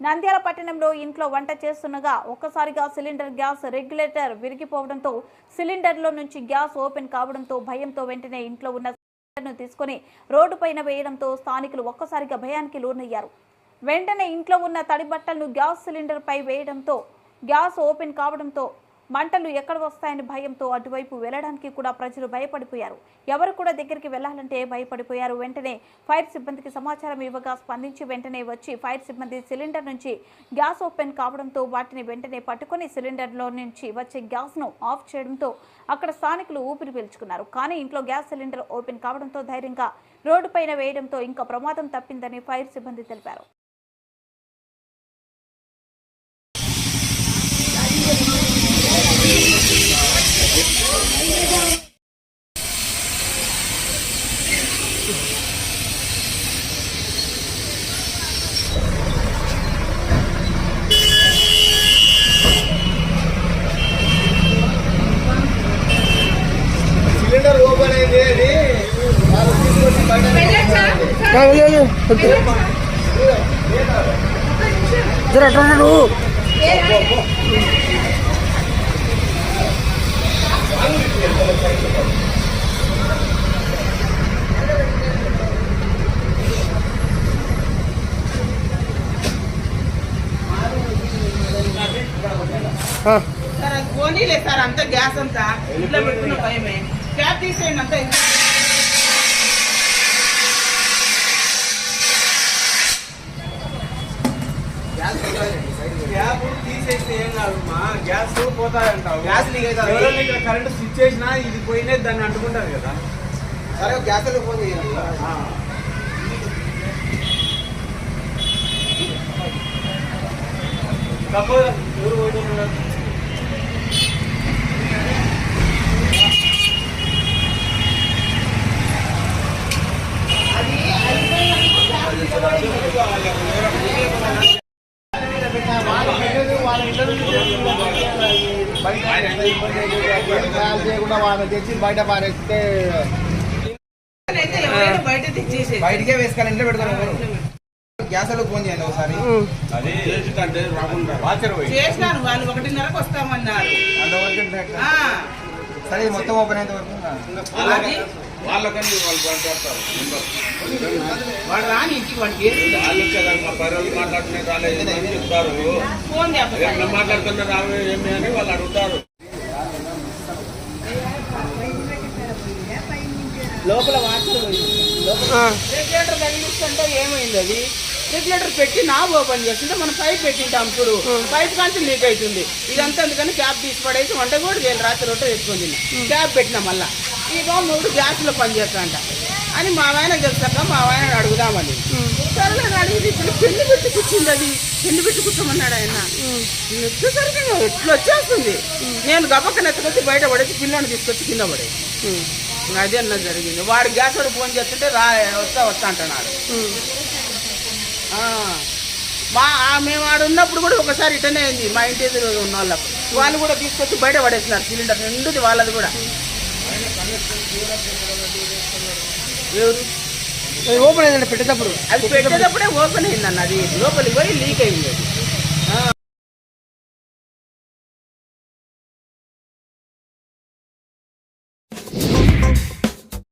నంద్యాల పట్టణంలో ఇంట్లో వంట చేస్తుండగా ఒక్కసారిగా సిలిండర్ గ్యాస్ రెగ్యులేటర్ విరిగిపోవడంతో సిలిండర్లో నుంచి గ్యాస్ ఓపెన్ కావడంతో భయంతో వెంటనే ఇంట్లో ఉన్న సిలిండర్ను రోడ్డు రోడ్డుపైన వేయడంతో స్థానికులు ఒక్కసారిగా భయానికి లోనయ్యారు. వెంటనే ఇంట్లో ఉన్న తడి బట్టలను గ్యాస్ సిలిండర్ పై వేయడంతో గ్యాస్ ఓపెన్ కావడంతో మంటలు ఎక్కడ వస్తాయని భయంతో అటువైపు వెళ్ళడానికి కూడా ప్రజలు భయపడిపోయారు. ఎవరు కూడా దగ్గరికి వెళ్ళాలంటే భయపడిపోయారు. వెంటనే ఫైర్ సిబ్బందికి సమాచారం ఇవ్వగా స్పందించి వెంటనే వచ్చి ఫైర్ సిబ్బంది సిలిండర్ నుంచి గ్యాస్ ఓపెన్ కావడంతో వాటిని వెంటనే పట్టుకొని సిలిండర్లో నుంచి వచ్చే గ్యాస్ను ఆఫ్ చేయడంతో అక్కడ స్థానికులు ఊపిరి పీల్చుకున్నారు. కానీ ఇంట్లో గ్యాస్ సిలిండర్ ఓపెన్ కావడంతో ధైర్యంగా రోడ్డుపైన వేయడంతో ఇంకా ప్రమాదం తప్పిందని ఫైర్ సిబ్బంది తెలిపారు. వెళ్ళు వద్దు జర అట్లా ఉన్నాడు ఆ, సార్ అది పోనీలే సార్ అంత గ్యాస్ అంతా ఇంట్లో పెట్టుకున్న భయమే క్యాబ్ తీసేయండి అంతా గ్యాస్ పోతాయంటావు గ్యాస్ లీక్ అవుతుంది. ఎవరైనా ఇక్కడ కరెంట్ స్విచ్ చేసినా ఇది పోయినే దాన్ని అంటుకుంటారు కదా సరే గ్యాస్ ఫోన్ చేయండి ఆ. తప్పదు ఎవరు పోతున్నారు వాళ్ళ ఇంట్లో నుంచి బయట అయితే పారేస్తే అయితే బయటకే వేసుకోవాలి ఇంట్లో పెట్టుకోవాలి గ్యాస్లో ఫోన్ చేయండి ఒకసారి. చేసినాను వాళ్ళు ఒకటిన్నరకు వస్తామన్నారు. అంతవరకు సరే మొత్తం ఓపెన్ అయ్యేంత వరకు వాళ్ళకని వాళ్ళు వాడు రాని ఇంటికి వాడికి. వాళ్ళు మా మాట్లాడుతున్నారు రాలేదు అని చెప్తారు. ఫోన్ చేస్తా. ఎట్లా మాట్లాడుతున్నారు రావే ఏమి అని వాళ్ళు అడుగుతారు. లోపల వాటర్ రెగ్యులేటర్ తగిలిస్తుంటే ఏమైంది అది? రెగ్యులేటర్ పెట్టి నా ఓపెన్ చేస్తుంటే మనం పైప్ పెట్టింటాం ఇప్పుడు పైప్ కాంచి లీక్ అవుతుంది. ఇదంతా అందుకని క్యాప్ తీసి పడేసి వంట కూడా చేయాలి. రాత్రి రొట్టె తెచ్చుకొని తిన్నా. క్యాప్ పెట్టినా మళ్ళా. ఈ మూడు గ్యాస్లో పనిచేస్తాంట అని మా ఆయన తెలుసాక మా ఆయన అడుగుదామని. సరే అడిగింది ఇప్పుడు పెళ్ళి పెట్టి కూర్చుంది అది. పెళ్ళి పెట్టి కూర్చోమన్నాడు ఆయన. వచ్చేసరికి ఎట్లా వచ్చేస్తుంది? నేను గబక్కన ఎత్తుకొచ్చి బయట పడేసి పిల్లని తీసుకొచ్చి కింద పడేసి అదే అన్న జరిగింది. వాడు గ్యాస్ వాడు ఫోన్ చేస్తుంటే రా వస్తా వస్తా అంటున్నాడు. మా మేము ఆడ ఉన్నప్పుడు కూడా ఒకసారి ఇటనే అయింది. మా ఇంటి ఎదురు ఉన్న వాళ్ళకు. వాళ్ళు కూడా తీసుకొచ్చి బయట పడేసినారు. సిలిండర్ నిండుది వాళ్ళది కూడా. ఎవరు? ఓపెన్ అయిందండి పెట్టేటప్పుడు. అది పెట్టేటప్పుడే ఓపెన్ అయిందన్న అది. లోపలికి పోయి లీక్ అయింది అది